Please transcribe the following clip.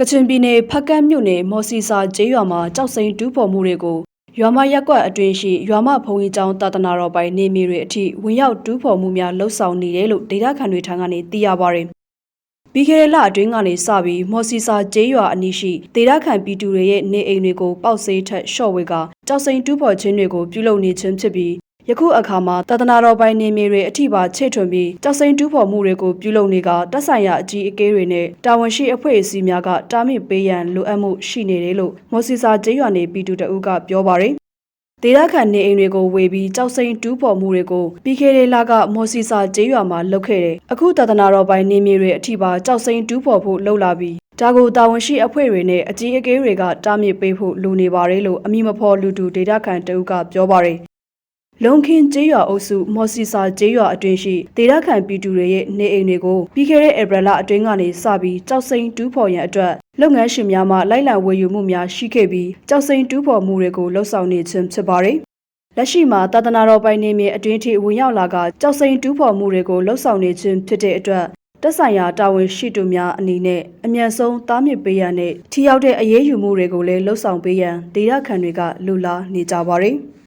ကချင်ပြည်နယ်ဖကတ်မြို့နယ်မော်စီစာကျေးရွာမှာကြောက်စိန်တူးဖော်မှုတွေကိုရွာမရက်ကွက်အတွင်းရှိရွာမဘုံကြီးကျောင်းတာသနာတော်ပိုင်နေမြေတွေအထိဝင်ရောက်တူးဖော်မှုများလှုပ်ဆောင်နေတယ်လို့ဒေသခံတွေထံကနေသိရပါဗျ။ပြီးခဲ့တဲ့လအတွင်းကနေစပြီးမော်စီစာကျေးရွာအနီးရှိဒေသခံပြည်သူတွေရဲ့နေအိမ်တွေကိုပေါက်ဆေးထက်ရှော့ဝေကကြောက်စိန်တူးဖော်ခြင်းတွေကိုပြုလုပ်နေခြင်းဖြစ်ပြီး ယခုအခါမှာတသနာတော်ပိုင်နေမြေတွေအထိပါချဲ့ထွင်ပြီးကြောက်စိန်တူးဖော်မှုတွေကိုပြုလုပ်နေကတက်ဆိုင်ရာအကြီးအကဲတွေနဲ့တာဝန်ရှိအဖွဲ့အစည်းများကတားမြစ်ပေးရန်လိုအပ်မှုရှိနေတယ်လို့မော်စီစာကျေးရွာနေပြည်သူတအုပ်ကပြောပါရယ်ဒေသခံနေအိမ်တွေကိုဝေပြီးကြောက်စိန်တူးဖော်မှုတွေကိုပြီးခဲ့တဲ့လကမော်စီစာကျေးရွာမှာလုပ်ခဲ့တယ်အခုတသနာတော်ပိုင်နေမြေတွေအထိပါကြောက်စိန်တူးဖော်ဖို့လှုပ်လာပြီးဒါကိုတာဝန်ရှိအဖွဲ့တွေနဲ့အကြီးအကဲတွေကတားမြစ်ပေးဖို့လိုနေပါတယ်လို့အမိမဖော်လူတူဒေတာခန်တအုပ်ကပြောပါရယ် လုံခင်းကျေးရွာအုပ်စုမော်စီစာကျေးရွာအတွင်းရှိဒေတာခန်ပြည်သူတွေရဲ့နေအိမ်တွေကိုပြီးခဲ့တဲ့ဧပြီလအတွင်းကနေစပြီးကြောက်စိန်တူးဖော်ရန်အတွက်လုပ်ငန်းရှင်များမှလိုက်လံဝယ်ယူမှုများရှိခဲ့ပြီးကြောက်စိန်တူးဖော်မှုတွေကိုလှုပ်ဆောင်နေခြင်းဖြစ်ပါတယ်လက်ရှိမှာသာသနာတော်ပိုင်နေမြေအတွင်းထိဝင်ရောက်လာကကြောက်စိန်တူးဖော်မှုတွေကိုလှုပ်ဆောင်နေခြင်းဖြစ်တဲ့အတွက်တက်ဆိုင်ရာတာဝန်ရှိသူများအနေနဲ့အမြန်ဆုံးတားမြစ်ပေးရန်နဲ့ထိရောက်တဲ့အရေးယူမှုတွေကိုလည်းလှုပ်ဆောင်ပေးရန်ဒေသခံတွေကလူလာနေကြပါတယ်။